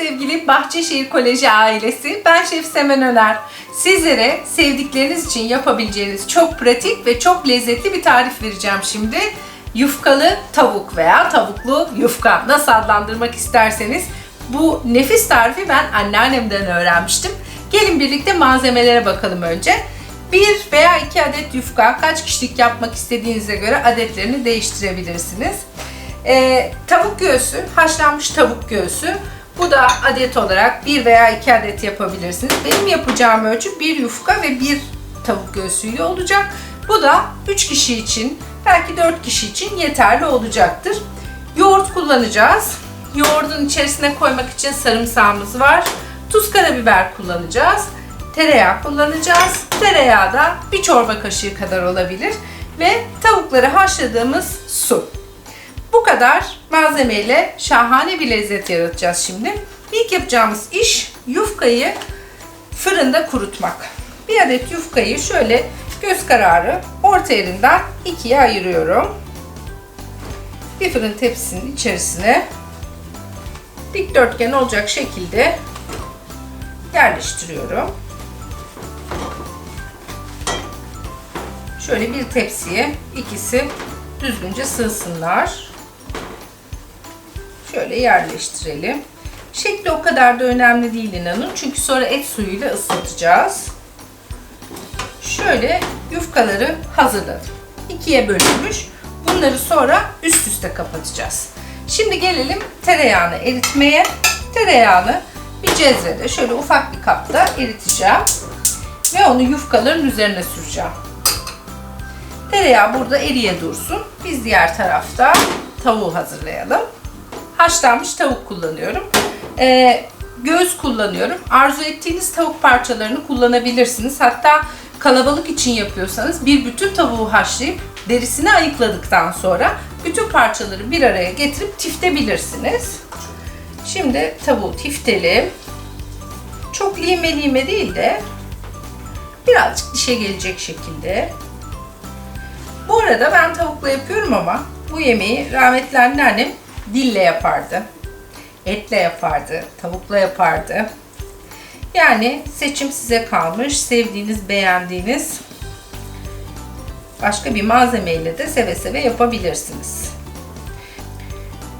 sevgili Bahçeşehir Koleji ailesi. Ben Şef Semen Öner. Sizlere sevdikleriniz için yapabileceğiniz çok pratik ve çok lezzetli bir tarif vereceğim şimdi. Yufkalı tavuk veya tavuklu yufka nasıl adlandırmak isterseniz bu nefis tarifi ben anneannemden öğrenmiştim. Gelin birlikte malzemelere bakalım önce. Bir veya iki adet yufka kaç kişilik yapmak istediğinize göre adetlerini değiştirebilirsiniz. Ee, tavuk göğsü, haşlanmış tavuk göğsü. Bu da adet olarak bir veya iki adet yapabilirsiniz. Benim yapacağım ölçü bir yufka ve bir tavuk göğsüyle olacak. Bu da 3 kişi için, belki 4 kişi için yeterli olacaktır. Yoğurt kullanacağız. Yoğurdun içerisine koymak için sarımsağımız var. Tuz, karabiber kullanacağız. Tereyağı kullanacağız. Tereyağı da bir çorba kaşığı kadar olabilir. Ve tavukları haşladığımız su. Bu kadar malzemeyle şahane bir lezzet yaratacağız şimdi. İlk yapacağımız iş yufkayı fırında kurutmak. Bir adet yufkayı şöyle göz kararı orta yerinden ikiye ayırıyorum. Bir fırın tepsisinin içerisine dikdörtgen olacak şekilde yerleştiriyorum. Şöyle bir tepsiye ikisi düzgünce sığsınlar. Şöyle yerleştirelim. Şekli o kadar da önemli değil inanın. Çünkü sonra et suyuyla ıslatacağız. Şöyle yufkaları hazırladım. İkiye bölünmüş. Bunları sonra üst üste kapatacağız. Şimdi gelelim tereyağını eritmeye. Tereyağını bir cezvede şöyle ufak bir kapta eriteceğim. Ve onu yufkaların üzerine süreceğim. Tereyağı burada eriye dursun. Biz diğer tarafta tavuğu hazırlayalım. Haşlanmış tavuk kullanıyorum. Ee, göğüs kullanıyorum. Arzu ettiğiniz tavuk parçalarını kullanabilirsiniz. Hatta kalabalık için yapıyorsanız bir bütün tavuğu haşlayıp derisini ayıkladıktan sonra bütün parçaları bir araya getirip tiftebilirsiniz. Şimdi tavuğu tiftelim. Çok lime lime değil de birazcık dişe gelecek şekilde bu arada ben tavukla yapıyorum ama bu yemeği rahmetli anneannem dille yapardı. Etle yapardı, tavukla yapardı. Yani seçim size kalmış. Sevdiğiniz, beğendiğiniz başka bir malzemeyle de seve seve yapabilirsiniz.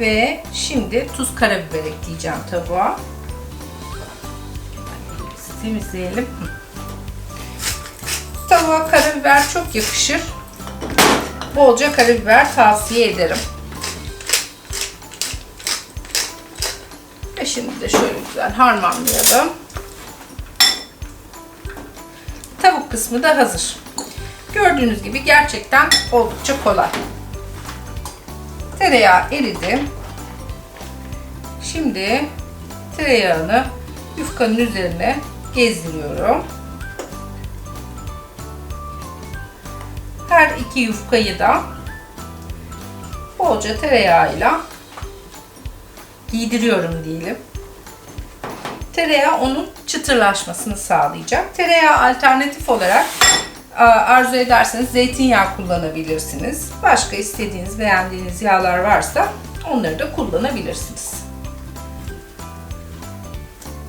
Ve şimdi tuz, karabiber ekleyeceğim tavuğa. Temizleyelim. Tavuğa karabiber çok yakışır bolca karabiber tavsiye ederim. Şimdi de şöyle güzel harmanlayalım. Tavuk kısmı da hazır. Gördüğünüz gibi gerçekten oldukça kolay. Tereyağı eridi. Şimdi tereyağını yufkanın üzerine gezdiriyorum. her iki yufkayı da bolca tereyağıyla giydiriyorum diyelim. Tereyağı onun çıtırlaşmasını sağlayacak. Tereyağı alternatif olarak arzu ederseniz zeytinyağı kullanabilirsiniz. Başka istediğiniz, beğendiğiniz yağlar varsa onları da kullanabilirsiniz.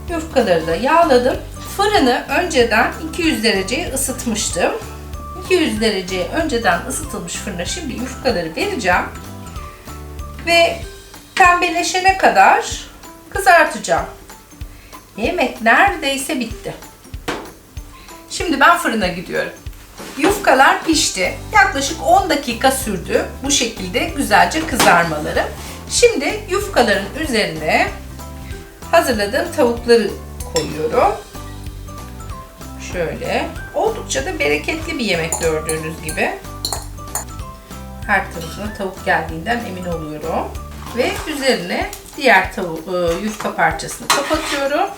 Yufkaları da yağladım. Fırını önceden 200 dereceye ısıtmıştım. 200 dereceye önceden ısıtılmış fırına şimdi yufkaları vereceğim. Ve pembeleşene kadar kızartacağım. Yemek neredeyse bitti. Şimdi ben fırına gidiyorum. Yufkalar pişti. Yaklaşık 10 dakika sürdü. Bu şekilde güzelce kızarmaları. Şimdi yufkaların üzerine hazırladığım tavukları koyuyorum. Şöyle. Oldukça da bereketli bir yemek gördüğünüz gibi. Her tarafına tavuk geldiğinden emin oluyorum. Ve üzerine diğer tavuk e, yufka parçasını kapatıyorum.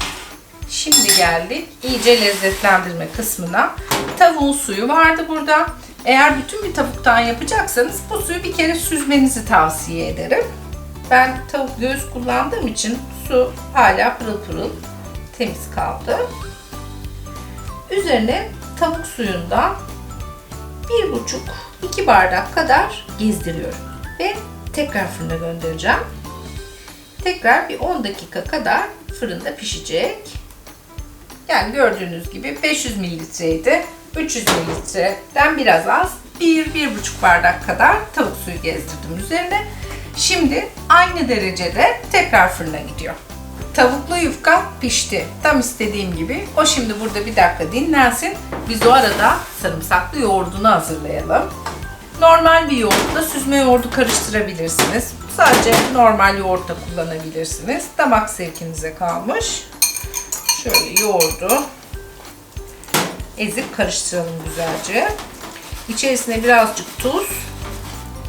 Şimdi geldik iyice lezzetlendirme kısmına. Tavuğun suyu vardı burada. Eğer bütün bir tavuktan yapacaksanız bu suyu bir kere süzmenizi tavsiye ederim. Ben tavuk göğüs kullandığım için su hala pırıl pırıl temiz kaldı. Üzerine tavuk suyundan 1,5-2 bardak kadar gezdiriyorum. Ve tekrar fırına göndereceğim. Tekrar bir 10 dakika kadar fırında pişecek. Yani gördüğünüz gibi 500 mililitreydi. 300 mililitreden biraz az. 1-1,5 bardak kadar tavuk suyu gezdirdim üzerine. Şimdi aynı derecede tekrar fırına gidiyor. Tavuklu yufka pişti. Tam istediğim gibi. O şimdi burada bir dakika dinlensin. Biz o arada sarımsaklı yoğurdunu hazırlayalım. Normal bir yoğurtla süzme yoğurdu karıştırabilirsiniz. Sadece normal yoğurt da kullanabilirsiniz. Damak zevkinize kalmış. Şöyle yoğurdu ezip karıştıralım güzelce. İçerisine birazcık tuz,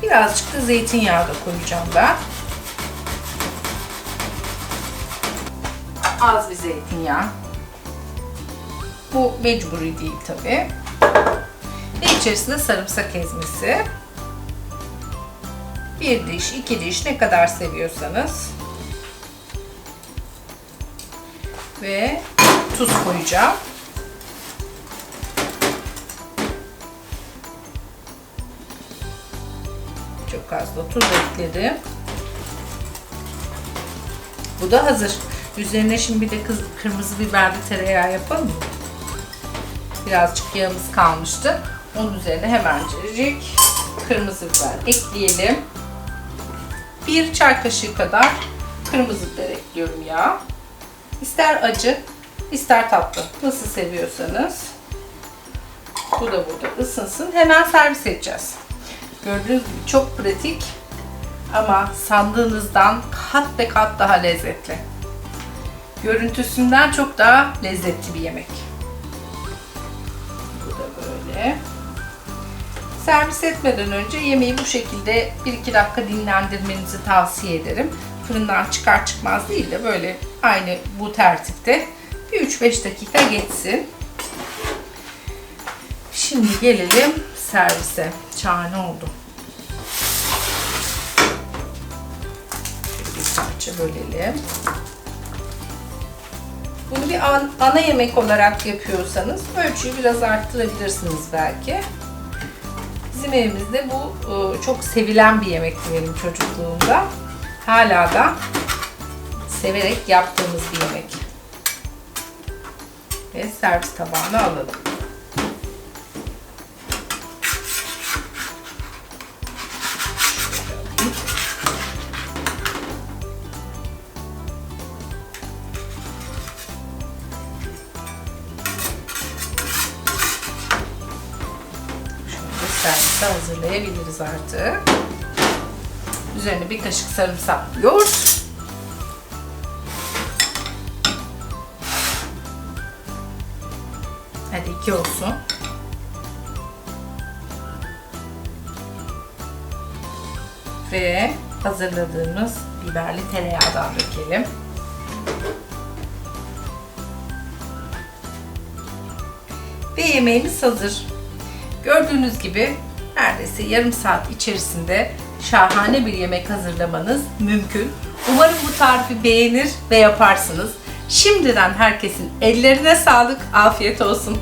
birazcık da zeytinyağı da koyacağım ben. Az bir zeytinyağı. Bu mecburi değil tabi. Ve içerisinde sarımsak ezmesi. Bir diş, iki diş ne kadar seviyorsanız. Ve tuz koyacağım. Çok az da tuz ekledim. Bu da hazır. Üzerine şimdi bir de kırmızı biberli tereyağı yapalım mı? Birazcık yağımız kalmıştı. Onun üzerine hemencik kırmızı biber ekleyelim. Bir çay kaşığı kadar kırmızı biber ekliyorum ya. İster acı, ister tatlı. Nasıl seviyorsanız. Bu da burada ısınsın. Hemen servis edeceğiz. Gördüğünüz gibi çok pratik ama sandığınızdan kat be kat daha lezzetli. Görüntüsünden çok daha lezzetli bir yemek. Bu da böyle. Servis etmeden önce yemeği bu şekilde 1-2 dakika dinlendirmenizi tavsiye ederim. Fırından çıkar çıkmaz değil de böyle aynı bu tertipte bir 3-5 dakika geçsin. Şimdi gelelim servise. Şahane oldu. Bir parça bölelim. Bunu bir an- ana yemek olarak yapıyorsanız ölçüyü biraz arttırabilirsiniz belki. Bizim evimizde bu e, çok sevilen bir yemekti benim çocukluğumda. Hala da severek yaptığımız bir yemek. Ve servis tabağına alalım. Hazırlayabiliriz artık. Üzerine bir kaşık sarımsaklı yoğurt. Hadi iki olsun. Ve hazırladığımız biberli tereyağdan dökelim. Ve yemeğimiz hazır. Gördüğünüz gibi neredeyse yarım saat içerisinde şahane bir yemek hazırlamanız mümkün. Umarım bu tarifi beğenir ve yaparsınız. Şimdiden herkesin ellerine sağlık, afiyet olsun.